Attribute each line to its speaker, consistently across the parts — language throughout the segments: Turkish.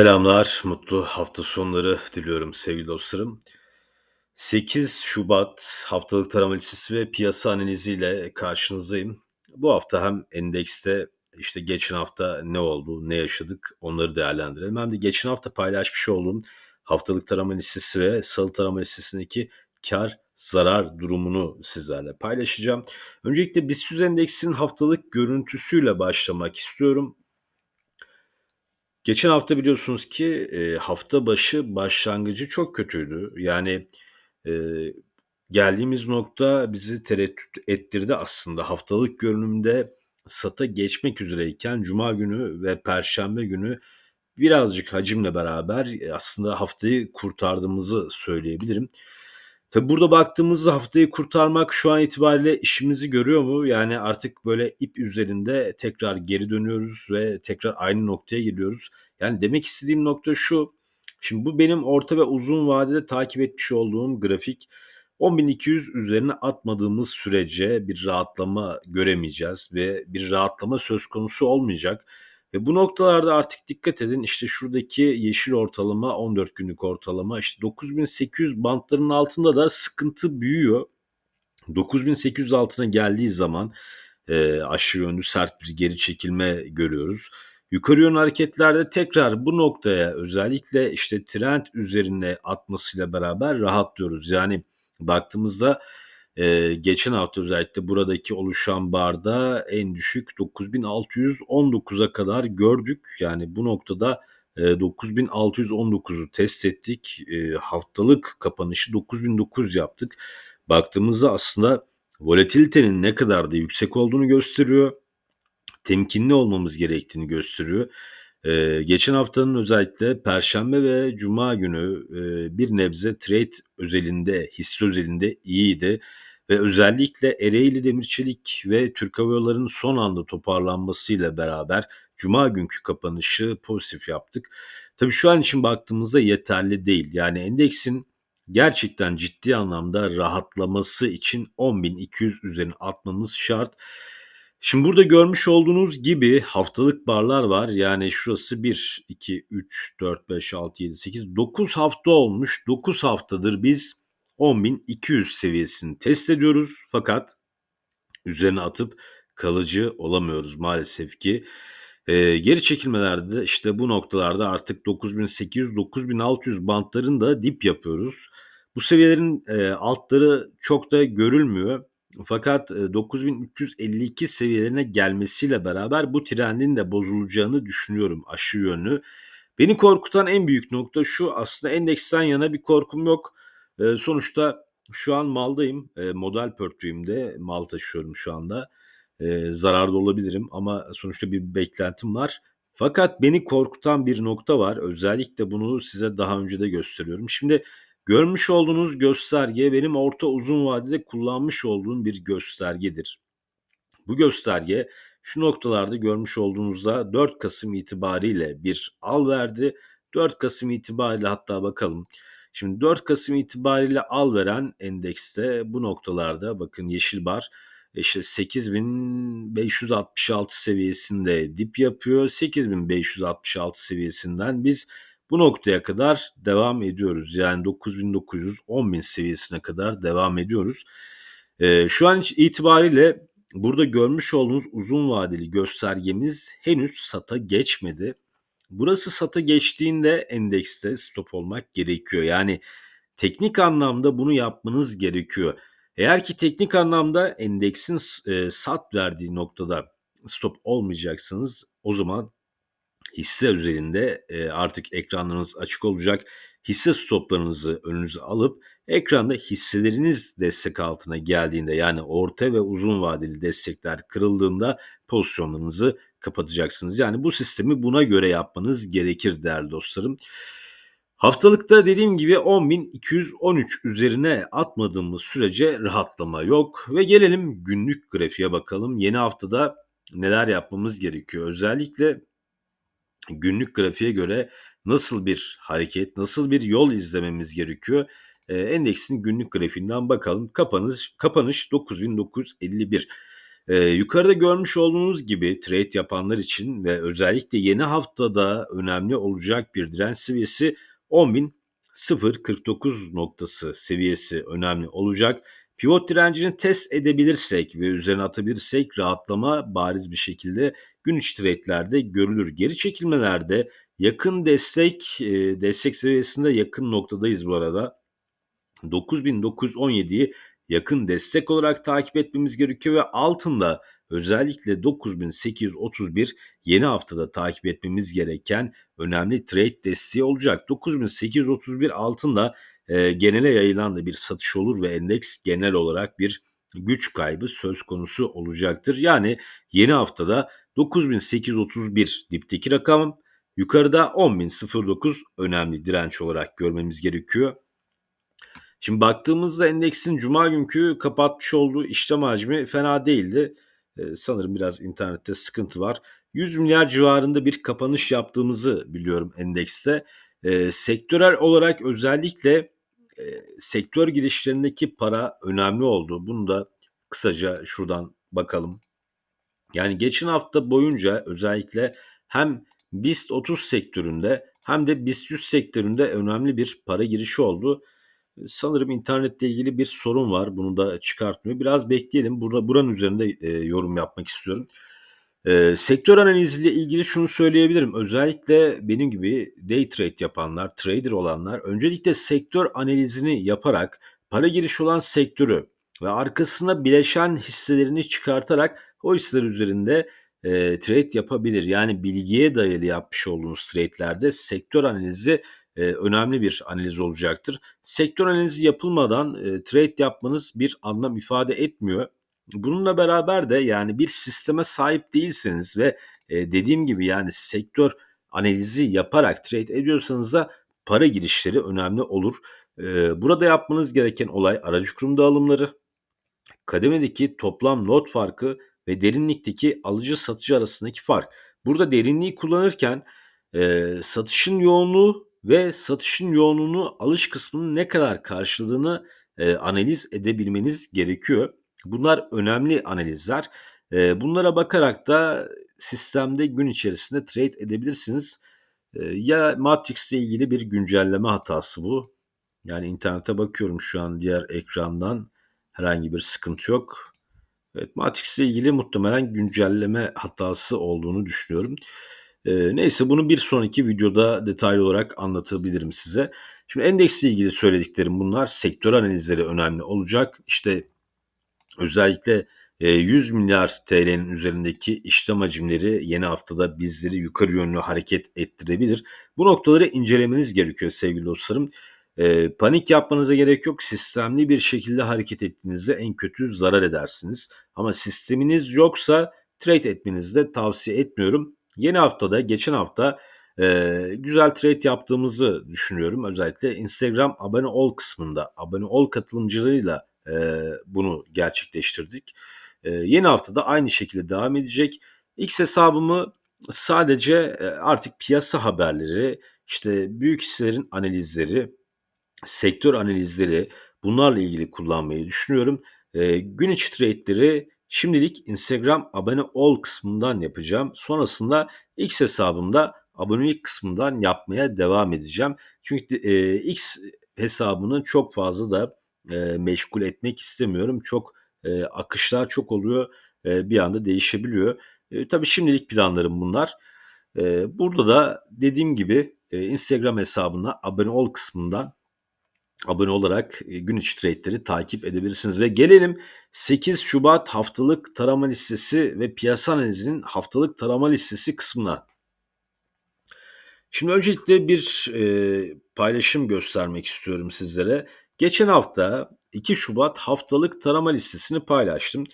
Speaker 1: Selamlar, mutlu hafta sonları diliyorum sevgili dostlarım. 8 Şubat haftalık listesi ve piyasa analiziyle karşınızdayım. Bu hafta hem endekste işte geçen hafta ne oldu, ne yaşadık onları değerlendirelim. Hem de geçen hafta paylaşmış olduğum haftalık listesi ve salı listesindeki kar zarar durumunu sizlerle paylaşacağım. Öncelikle BIST endeksin haftalık görüntüsüyle başlamak istiyorum. Geçen hafta biliyorsunuz ki, eee, hafta başı başlangıcı çok kötüydü. Yani, eee, geldiğimiz nokta bizi tereddüt ettirdi aslında. Haftalık görünümde sata geçmek üzereyken cuma günü ve perşembe günü birazcık hacimle beraber, eee, aslında haftayı kurtardığımızı söyleyebilirim. Tabi burada baktığımızda haftayı kurtarmak şu an itibariyle işimizi görüyor mu? Yani artık böyle ip üzerinde tekrar geri dönüyoruz ve tekrar aynı noktaya geliyoruz. Yani demek istediğim nokta şu, şimdi bu benim orta ve uzun vadede takip etmiş olduğum grafik. 10.200 üzerine atmadığımız sürece bir rahatlama göremeyeceğiz ve bir rahatlama söz konusu olmayacak. Ve bu noktalarda artık dikkat edin işte şuradaki yeşil ortalama 14 günlük ortalama işte 9800 bantlarının altında da sıkıntı büyüyor. 9800 altına geldiği zaman e, aşırı yönlü sert bir geri çekilme görüyoruz. Yukarı yönlü hareketlerde tekrar bu noktaya özellikle işte trend üzerine atmasıyla beraber rahatlıyoruz. Yani baktığımızda Eee, geçen hafta özellikle buradaki oluşan barda en düşük 9619'a kadar gördük. Yani bu noktada, eee, 9619'u test ettik. Eee, haftalık kapanışı 9009 yaptık. Baktığımızda aslında volatilitenin ne kadar da yüksek olduğunu gösteriyor. Temkinli olmamız gerektiğini gösteriyor. Eee, geçen haftanın özellikle perşembe ve cuma günü, eee, bir nebze trade özelinde, hisse özelinde iyiydi ve özellikle Ereğli Demirçelik ve Türk Hava Yolları'nın son anda toparlanmasıyla beraber cuma günkü kapanışı pozitif yaptık. Tabii şu an için baktığımızda yeterli değil. Yani endeksin gerçekten ciddi anlamda rahatlaması için 10.200 üzerine atmamız şart. Şimdi burada görmüş olduğunuz gibi haftalık barlar var. Yani şurası 1, 2, 3, 4, 5, 6, 7, 8, 9 hafta olmuş. 9 haftadır biz 10.200 seviyesini test ediyoruz. Fakat üzerine atıp kalıcı olamıyoruz maalesef ki. Eee, geri çekilmelerde de işte bu noktalarda artık 9800-9600 bantlarında dip yapıyoruz. Bu seviyelerin, eee, altları çok da görülmüyor. Fakat, eee, 9352 seviyelerine gelmesiyle beraber bu trendin de bozulacağını düşünüyorum aşırı yönlü. Beni korkutan en büyük nokta şu, aslında endeksten yana bir korkum yok. Sonuçta şu an maldayım. Model portföyümde mal taşıyorum şu anda. Zararda olabilirim ama sonuçta bir beklentim var. Fakat beni korkutan bir nokta var. Özellikle bunu size daha önce de gösteriyorum. Şimdi görmüş olduğunuz gösterge benim orta uzun vadede kullanmış olduğum bir göstergedir. Bu gösterge şu noktalarda görmüş olduğunuzda 4 Kasım itibariyle bir al verdi. 4 Kasım itibariyle hatta bakalım. Şimdi 4 Kasım itibariyle al veren endekste bu noktalarda bakın yeşil bar işte 8566 seviyesinde dip yapıyor. 8566 seviyesinden biz bu noktaya kadar devam ediyoruz. Yani 9900 10000 seviyesine kadar devam ediyoruz. Ee, şu an itibariyle burada görmüş olduğunuz uzun vadeli göstergemiz henüz sata geçmedi. Burası sata geçtiğinde endekste stop olmak gerekiyor. Yani teknik anlamda bunu yapmanız gerekiyor. Eğer ki teknik anlamda endeksin e, sat verdiği noktada stop olmayacaksınız o zaman hisse üzerinde e, artık ekranlarınız açık olacak. Hisse stoplarınızı önünüze alıp ekranda hisseleriniz destek altına geldiğinde yani orta ve uzun vadeli destekler kırıldığında pozisyonlarınızı kapatacaksınız. Yani bu sistemi buna göre yapmanız gerekir değerli dostlarım. Haftalıkta dediğim gibi 10.213 üzerine atmadığımız sürece rahatlama yok. Ve gelelim günlük grafiğe bakalım. Yeni haftada neler yapmamız gerekiyor? Özellikle günlük grafiğe göre nasıl bir hareket, nasıl bir yol izlememiz gerekiyor? Endeksin günlük grafiğinden bakalım. Kapanış kapanış 9951. Eee, yukarıda görmüş olduğunuz gibi trade yapanlar için ve özellikle yeni haftada önemli olacak bir direnç seviyesi 10.049 noktası seviyesi önemli olacak. Pivot direncini test edebilirsek ve üzerine atabilirsek rahatlama bariz bir şekilde gün içi trade'lerde görülür. Geri çekilmelerde yakın destek, eee, destek seviyesinde yakın noktadayız bu arada. 9.917'yi yakın destek olarak takip etmemiz gerekiyor ve altında özellikle 9.831 yeni haftada takip etmemiz gereken önemli trade desteği olacak. 9.831 altında e, genele yayılan da bir satış olur ve endeks genel olarak bir güç kaybı söz konusu olacaktır. Yani yeni haftada 9831 dipteki rakam yukarıda 10.009 önemli direnç olarak görmemiz gerekiyor. Şimdi baktığımızda endeksin cuma günkü kapatmış olduğu işlem hacmi fena değildi. Ee, sanırım biraz internette sıkıntı var. 100 milyar civarında bir kapanış yaptığımızı biliyorum endekste. Ee, sektörel olarak özellikle sektör girişlerindeki para önemli oldu. Bunu da kısaca şuradan bakalım. Yani geçen hafta boyunca özellikle hem BIST 30 sektöründe hem de BIST 100 sektöründe önemli bir para girişi oldu. Sanırım internetle ilgili bir sorun var. Bunu da çıkartmıyor. Biraz bekleyelim. Burada buranın üzerinde e, yorum yapmak istiyorum. E, sektör analiziyle ilgili şunu söyleyebilirim. Özellikle benim gibi day trade yapanlar, trader olanlar öncelikle sektör analizini yaparak para giriş olan sektörü ve arkasına bileşen hisselerini çıkartarak o hisseler üzerinde e, trade yapabilir. Yani bilgiye dayalı yapmış olduğunuz trade'lerde sektör analizi e, önemli bir analiz olacaktır. Sektör analizi yapılmadan e, trade yapmanız bir anlam ifade etmiyor. Bununla beraber de yani bir sisteme sahip değilseniz ve e, dediğim gibi yani sektör analizi yaparak trade ediyorsanız da para girişleri önemli olur. E, burada yapmanız gereken olay aracı kurum dağılımları, kademedeki toplam not farkı ve derinlikteki alıcı satıcı arasındaki fark. Burada derinliği kullanırken e, satışın yoğunluğu ve satışın yoğunluğunu alış kısmının ne kadar karşıladığını analiz edebilmeniz gerekiyor. Bunlar önemli analizler. E, bunlara bakarak da sistemde gün içerisinde trade edebilirsiniz. E, ya Matrix ile ilgili bir güncelleme hatası bu. Yani internete bakıyorum şu an diğer ekrandan herhangi bir sıkıntı yok. Evet, Matrix ile ilgili muhtemelen güncelleme hatası olduğunu düşünüyorum. Ee, neyse bunu bir sonraki videoda detaylı olarak anlatabilirim size. Şimdi endeksle ilgili söylediklerim bunlar. Sektör analizleri önemli olacak. İşte özellikle 100 milyar TL'nin üzerindeki işlem hacimleri yeni haftada bizleri yukarı yönlü hareket ettirebilir. Bu noktaları incelemeniz gerekiyor sevgili dostlarım. E, panik yapmanıza gerek yok. Sistemli bir şekilde hareket ettiğinizde en kötü zarar edersiniz. Ama sisteminiz yoksa trade etmenizi de tavsiye etmiyorum. Yeni haftada, geçen hafta e, güzel trade yaptığımızı düşünüyorum. Özellikle Instagram abone ol kısmında, abone ol katılımcılarıyla e, bunu gerçekleştirdik. E, yeni haftada aynı şekilde devam edecek. X hesabımı sadece e, artık piyasa haberleri, işte büyük hisselerin analizleri, sektör analizleri bunlarla ilgili kullanmayı düşünüyorum. E, gün içi trade'leri şimdilik Instagram abone ol kısmından yapacağım. Sonrasında X hesabımda abonelik kısmından yapmaya devam edeceğim. Çünkü e, X hesabını çok fazla da e, meşgul etmek istemiyorum. Çok e, akışlar çok oluyor. E, bir anda değişebiliyor. E, tabii şimdilik planlarım bunlar. E, burada da dediğim gibi e, Instagram hesabına abone ol kısmından abone olarak e, gün içi trade'leri takip edebilirsiniz. Ve gelelim 8 Şubat haftalık tarama listesi ve piyasa analizinin haftalık tarama listesi kısmına. Şimdi öncelikle bir e, paylaşım göstermek istiyorum sizlere. Geçen hafta 2 Şubat haftalık tarama listesini paylaştım.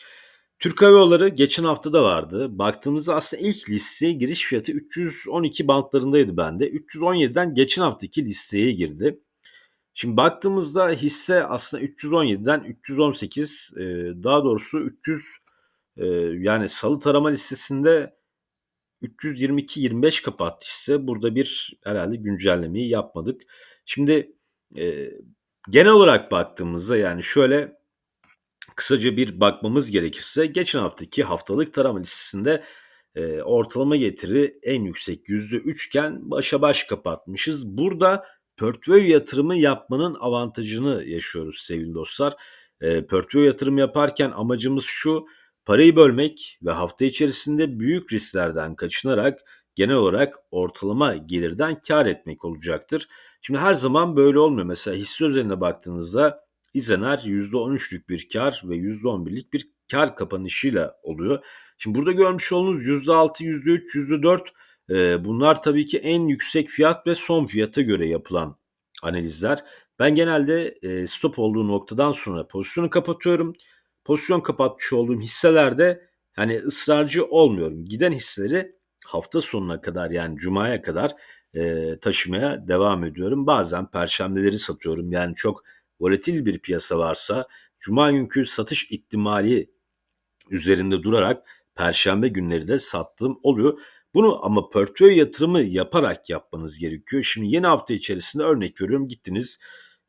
Speaker 1: Türk Hava Yolları geçen hafta da vardı. Baktığımızda aslında ilk listeye giriş fiyatı 312 bantlarındaydı bende. 317'den geçen haftaki listeye girdi. Şimdi baktığımızda hisse aslında 317'den 318 e, daha doğrusu 300 e, yani salı tarama listesinde 322-25 kapattı hisse. Burada bir herhalde güncellemeyi yapmadık. Şimdi e, genel olarak baktığımızda yani şöyle Kısaca bir bakmamız gerekirse geçen haftaki haftalık tarama listesinde, eee, ortalama getiri en yüksek %3 iken başa baş kapatmışız. Burada portföy yatırımı yapmanın avantajını yaşıyoruz sevgili dostlar. Eee, portföy yatırım yaparken amacımız şu: parayı bölmek ve hafta içerisinde büyük risklerden kaçınarak genel olarak ortalama gelirden kâr etmek olacaktır. Şimdi her zaman böyle olmuyor. Mesela hisse özelinde baktığınızda İzener %13'lük bir kâr ve %11'lik bir kâr kapanışıyla oluyor. Şimdi burada görmüş olduğunuz %6, %3, %4 eee, bunlar tabii ki en yüksek fiyat ve son fiyata göre yapılan analizler. Ben genelde, eee, stop olduğu noktadan sonra pozisyonu kapatıyorum. Pozisyon kapatmış olduğum hisselerde, hani, ısrarcı olmuyorum. Giden hisseleri hafta sonuna kadar yani cumaya kadar, eee, taşımaya devam ediyorum. Bazen perşembeleri satıyorum. Yani çok volatil bir piyasa varsa cuma günkü satış ihtimali üzerinde durarak perşembe günleri de sattığım oluyor. Bunu ama portföy yatırımı yaparak yapmanız gerekiyor. Şimdi yeni hafta içerisinde örnek veriyorum gittiniz,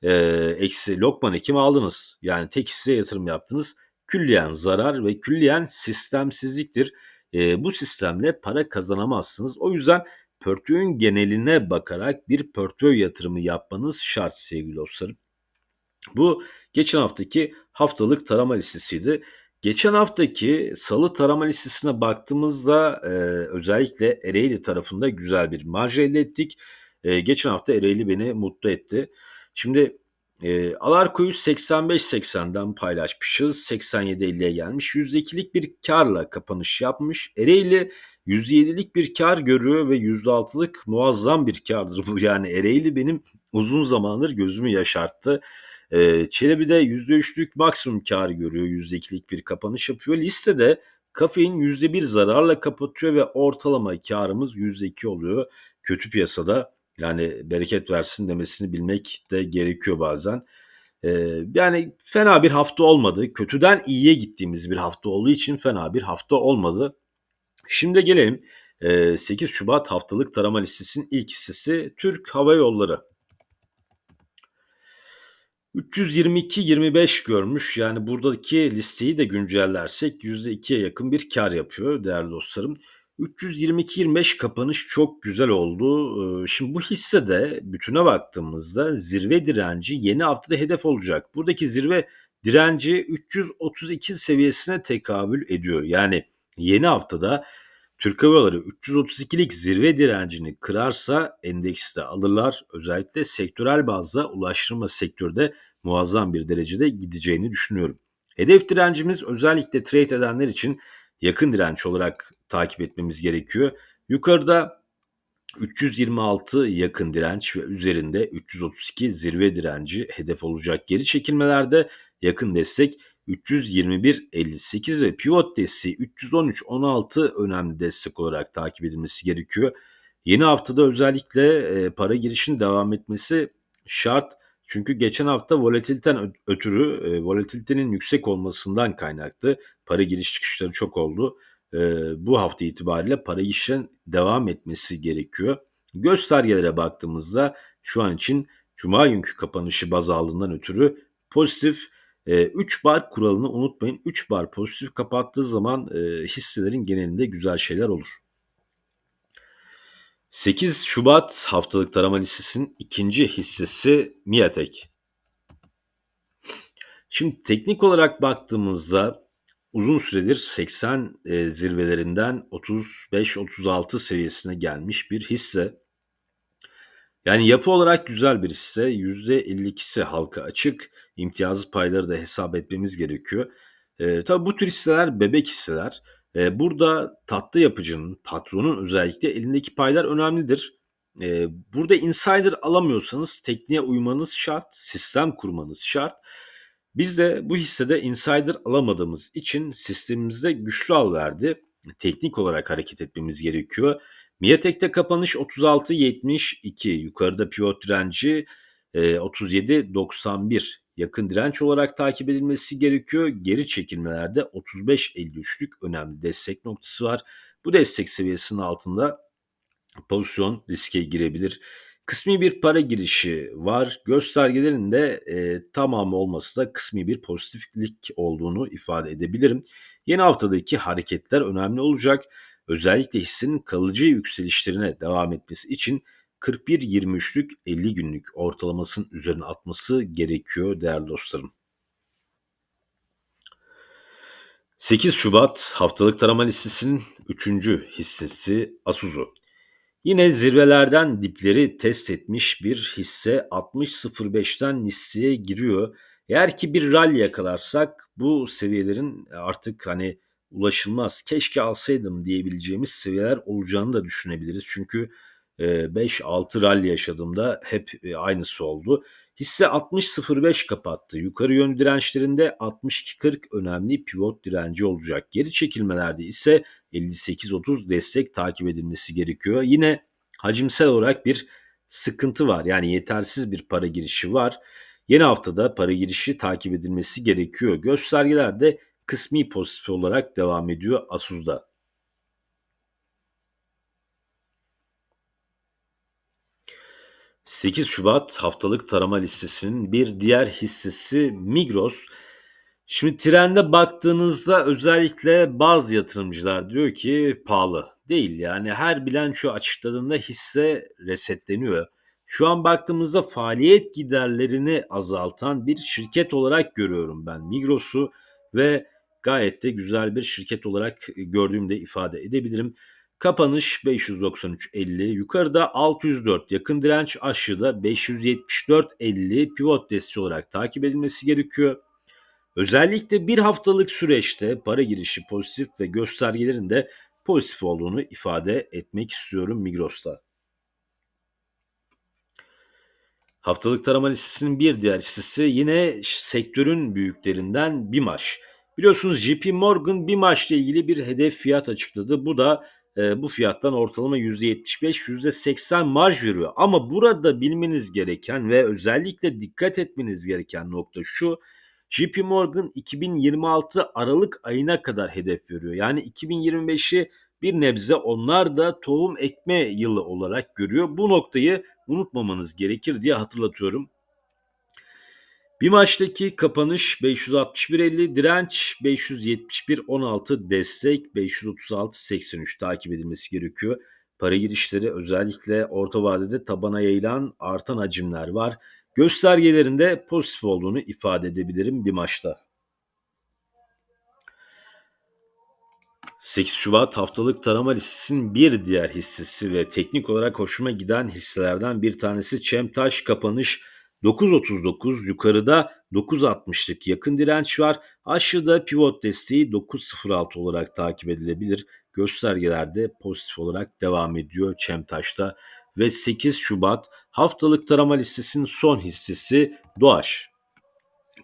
Speaker 1: eee, eksi lokman ekim aldınız. Yani tek hisseye yatırım yaptınız. Külliyen zarar ve külliyen sistemsizliktir. Eee, bu sistemle para kazanamazsınız. O yüzden portföyün geneline bakarak bir portföy yatırımı yapmanız şart sevgili dostlarım. Bu geçen haftaki haftalık tarama listesiydi. Geçen haftaki salı tarama listesine baktığımızda, eee, özellikle Ereğli tarafında güzel bir marj elde ettik. Eee, geçen hafta Ereğli beni mutlu etti. Şimdi, eee, Alarko'yu 85.80'den paylaşmışız. 87.50'ye gelmiş. %2'lik bir kârla kapanış yapmış. Ereğli %7'lik bir kâr görüyor ve %6'lık muazzam bir kârdır bu. Yani Ereğli benim uzun zamandır gözümü yaşarttı. Eee, Çelebi de %3'lük maksimum kâr görüyor. %2'lik bir kapanış yapıyor. Listede Kafein %1 zararla kapatıyor ve ortalama kârımız %2 oluyor. Kötü piyasada yani bereket versin demesini bilmek de gerekiyor bazen. Eee, yani fena bir hafta olmadı. Kötüden iyiye gittiğimiz bir hafta olduğu için fena bir hafta olmadı. Şimdi gelelim, eee, 8 Şubat haftalık tarama listesinin ilk hissesi Türk Hava Yolları. 322.25 görmüş. Yani buradaki listeyi de güncellersek %2'ye yakın bir kâr yapıyor değerli dostlarım. 322.25 kapanış çok güzel oldu. Eee, şimdi bu hissede bütüne baktığımızda zirve direnci yeni haftada hedef olacak. Buradaki zirve direnci 332 seviyesine tekabül ediyor. Yani yeni haftada Türk Hava Yolları 332'lik zirve direncini kırarsa endeksi de alırlar. Özellikle sektörel bazda ulaştırma sektörde muazzam bir derecede gideceğini düşünüyorum. Hedef direncimiz özellikle trade edenler için yakın direnç olarak takip etmemiz gerekiyor. Yukarıda 326 yakın direnç ve üzerinde 332 zirve direnci hedef olacak. Geri çekilmelerde yakın destek 321.58 ve pivot desteği 313.16 önemli destek olarak takip edilmesi gerekiyor. Yeni haftada özellikle e, para girişinin devam etmesi şart. Çünkü geçen hafta volatiliten ötürü e, volatilitenin yüksek olmasından kaynaklı para giriş çıkışları çok oldu. E, bu hafta itibariyle para girişinin devam etmesi gerekiyor. Göstergelere baktığımızda şu an için Cuma günkü kapanışı baz aldığından ötürü pozitif 3 bar kuralını unutmayın. 3 bar pozitif kapattığı zaman hisselerin genelinde güzel şeyler olur. 8 Şubat haftalık tarama listesinin ikinci hissesi Miatek. Şimdi teknik olarak baktığımızda uzun süredir 80 e, zirvelerinden 35-36 seviyesine gelmiş bir hisse. Yani yapı olarak güzel bir hisse. %52'si halka açık. İmtiyazlı payları da hesap etmemiz gerekiyor. E, tabii bu tür hisseler bebek hisseler. E, burada tatlı yapıcının, patronun özellikle elindeki paylar önemlidir. E, burada insider alamıyorsanız tekniğe uymanız şart, sistem kurmanız şart. Biz de bu hissede insider alamadığımız için sistemimizde güçlü al verdi. Teknik olarak hareket etmemiz gerekiyor. Miatek'te kapanış 36.72 yukarıda pivot direnci e, 37.91 yakın direnç olarak takip edilmesi gerekiyor. Geri çekilmelerde 35.53'lük önemli destek noktası var. Bu destek seviyesinin altında pozisyon riske girebilir. Kısmi bir para girişi var. Göstergelerin de e, tamamı olması da kısmi bir pozitiflik olduğunu ifade edebilirim. Yeni haftadaki hareketler önemli olacak. Özellikle hissinin kalıcı yükselişlerine devam etmesi için 41-23'lük 50 günlük ortalamasının üzerine atması gerekiyor değerli dostlarım. 8 Şubat haftalık tarama listesinin 3. hissesi Asuzu. Yine zirvelerden dipleri test etmiş bir hisse 60.05'ten listeye giriyor. Eğer ki bir rally yakalarsak bu seviyelerin artık hani ulaşılmaz keşke alsaydım diyebileceğimiz seviyeler olacağını da düşünebiliriz. Çünkü 5-6 rally yaşadığımda hep aynısı oldu. Hisse 60.05 kapattı. Yukarı yönlü dirençlerinde 62.40 önemli pivot direnci olacak. Geri çekilmelerde ise 58.30 destek takip edilmesi gerekiyor. Yine hacimsel olarak bir sıkıntı var. Yani yetersiz bir para girişi var. Yeni haftada para girişi takip edilmesi gerekiyor. Göstergeler de kısmi pozitif olarak devam ediyor Asus'da. 8 Şubat haftalık tarama listesinin bir diğer hissesi Migros. Şimdi trende baktığınızda özellikle bazı yatırımcılar diyor ki pahalı. Değil yani her bilanço açıkladığında hisse resetleniyor. Şu an baktığımızda faaliyet giderlerini azaltan bir şirket olarak görüyorum ben Migros'u ve gayet de güzel bir şirket olarak gördüğümde ifade edebilirim. Kapanış 593.50, yukarıda 604 yakın direnç aşağıda 574.50 pivot desteği olarak takip edilmesi gerekiyor. Özellikle bir haftalık süreçte para girişi pozitif ve göstergelerin de pozitif olduğunu ifade etmek istiyorum Migros'ta. Haftalık tarama listesinin bir diğer listesi yine sektörün büyüklerinden BİMAŞ. Biliyorsunuz JP Morgan BİMAŞ ile ilgili bir hedef fiyat açıkladı. Bu da e, bu fiyattan ortalama %75, %80 marj veriyor. Ama burada bilmeniz gereken ve özellikle dikkat etmeniz gereken nokta şu. JP Morgan 2026 Aralık ayına kadar hedef veriyor. Yani 2025'i bir nebze onlar da tohum ekme yılı olarak görüyor. Bu noktayı unutmamanız gerekir diye hatırlatıyorum. Bir maçtaki kapanış 561.50, direnç 571.16, destek 536.83 takip edilmesi gerekiyor. Para girişleri özellikle orta vadede tabana yayılan artan hacimler var. Göstergelerinde pozitif olduğunu ifade edebilirim bir maçta. 8 Şubat haftalık tarama listesinin bir diğer hissesi ve teknik olarak hoşuma giden hisselerden bir tanesi Çemtaş kapanış 9.39 yukarıda 9.60'lık yakın direnç var. Aşağıda pivot desteği 9.06 olarak takip edilebilir. Göstergelerde pozitif olarak devam ediyor Çemtaş'ta. Ve 8 Şubat haftalık tarama listesinin son hissesi Doğaş.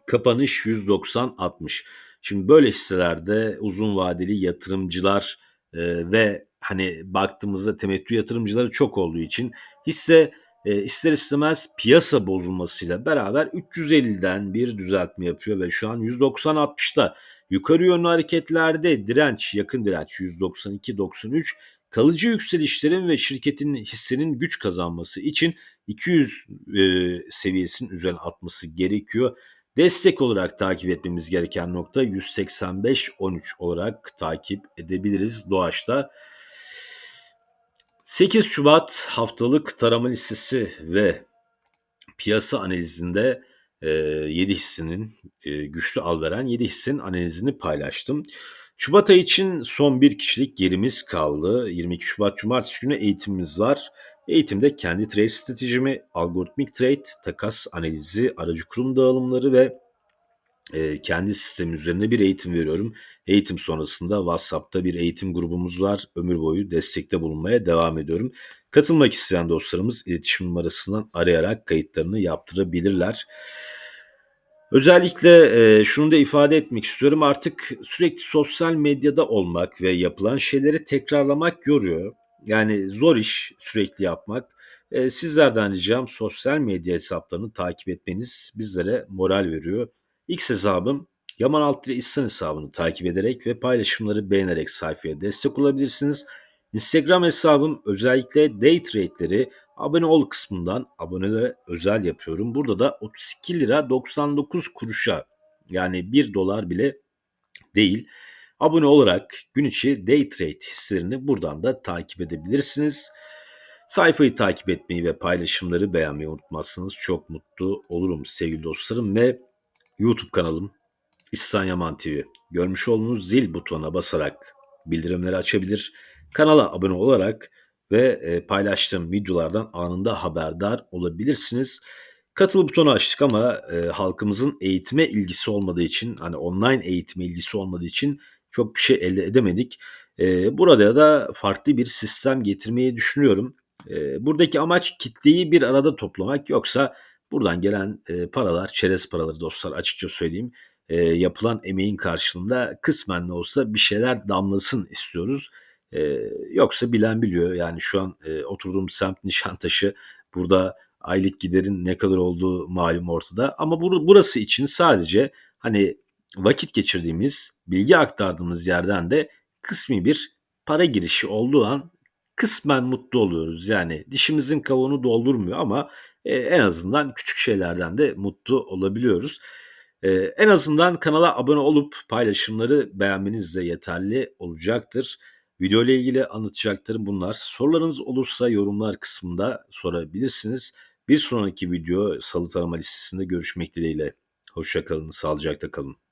Speaker 1: Kapanış 190-60. Şimdi böyle hisselerde uzun vadeli yatırımcılar e, ve hani baktığımızda temettü yatırımcıları çok olduğu için hisse e, ister istemez piyasa bozulmasıyla beraber 350'den bir düzeltme yapıyor ve şu an 190-60'da yukarı yönlü hareketlerde direnç yakın direnç 192-93 kalıcı yükselişlerin ve şirketin hissenin güç kazanması için 200 e, seviyesinin üzerine atması gerekiyor. Destek olarak takip etmemiz gereken nokta 185-13 olarak takip edebiliriz Doğaç'ta. 8 Şubat haftalık tarama listesi ve piyasa analizinde e, 7 hissinin e, güçlü al veren 7 hissinin analizini paylaştım. Şubat ayı için son bir kişilik yerimiz kaldı. 22 Şubat Cumartesi günü eğitimimiz var. Eğitimde kendi trade stratejimi, algoritmik trade, takas analizi, aracı kurum dağılımları ve e, kendi sistemi üzerine bir eğitim veriyorum. Eğitim sonrasında WhatsApp'ta bir eğitim grubumuz var. Ömür boyu destekte bulunmaya devam ediyorum. Katılmak isteyen dostlarımız iletişim numarasından arayarak kayıtlarını yaptırabilirler. Özellikle e, şunu da ifade etmek istiyorum. Artık sürekli sosyal medyada olmak ve yapılan şeyleri tekrarlamak yoruyor. Yani zor iş sürekli yapmak. E, sizlerden ricam sosyal medya hesaplarını takip etmeniz bizlere moral veriyor. X hesabım Yaman Altire İhsan hesabını takip ederek ve paylaşımları beğenerek sayfaya destek olabilirsiniz. Instagram hesabım özellikle day trade'leri, abone ol kısmından abonelere özel yapıyorum. Burada da 32 lira 99 kuruşa yani 1 dolar bile değil. Abone olarak gün içi day trade hisselerini buradan da takip edebilirsiniz. Sayfayı takip etmeyi ve paylaşımları beğenmeyi unutmazsınız. Çok mutlu olurum sevgili dostlarım ve YouTube kanalım İhsan Yaman TV. Görmüş olduğunuz zil butonuna basarak bildirimleri açabilir. Kanala abone olarak ve e, paylaştığım videolardan anında haberdar olabilirsiniz. Katıl butonu açtık ama e, halkımızın eğitime ilgisi olmadığı için hani online eğitime ilgisi olmadığı için çok bir şey elde edemedik. E, burada da farklı bir sistem getirmeyi düşünüyorum. E, buradaki amaç kitleyi bir arada toplamak yoksa buradan gelen e, paralar çerez paraları dostlar açıkça söyleyeyim e, yapılan emeğin karşılığında kısmen de olsa bir şeyler damlasın istiyoruz. E, yoksa bilen biliyor yani şu an e, oturduğum semt Nişantaşı burada aylık giderin ne kadar olduğu malum ortada. Ama bur- burası için sadece hani vakit geçirdiğimiz, bilgi aktardığımız yerden de kısmi bir para girişi olduğu an kısmen mutlu oluyoruz. Yani dişimizin kavuğunu doldurmuyor ama e, en azından küçük şeylerden de mutlu olabiliyoruz. E, en azından kanala abone olup paylaşımları beğenmeniz de yeterli olacaktır. Video ile ilgili anlatacaklarım bunlar. Sorularınız olursa yorumlar kısmında sorabilirsiniz. Bir sonraki video salı tarama listesinde görüşmek dileğiyle. Hoşçakalın, sağlıcakla kalın.